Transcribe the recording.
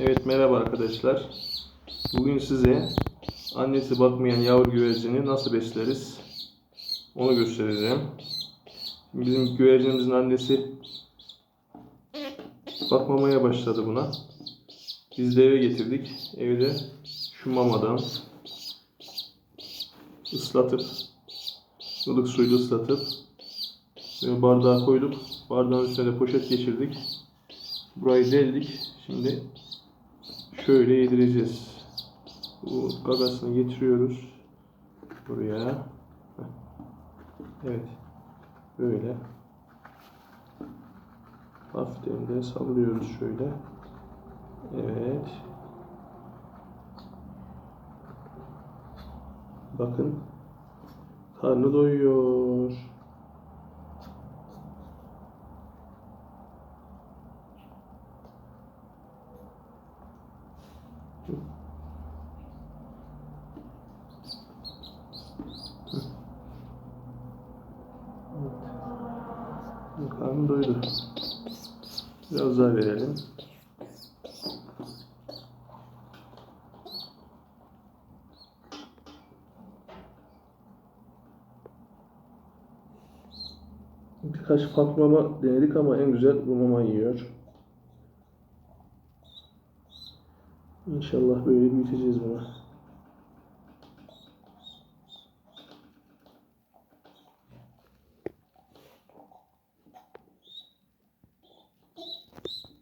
Evet merhaba arkadaşlar. Bugün size annesi bakmayan yavru güvercini nasıl besleriz onu göstereceğim. Bizim güvercinimizin annesi bakmamaya başladı buna. Biz de eve getirdik. Evde şu mamadan ıslatıp ılık suyla ıslatıp bardağa koyduk. Bardağın üstüne de poşet geçirdik. Burayı deldik. Şimdi şöyle yedireceğiz. Bu gagasını getiriyoruz buraya. Evet. Böyle. Hafiften de sallıyoruz şöyle. Evet. Bakın. Karnı doyuyor. Karnı doydu. Biraz daha verelim. Birkaç farklı mama denedik ama en güzel bu mama yiyor. İnşallah böyle büyüteceğiz bunu.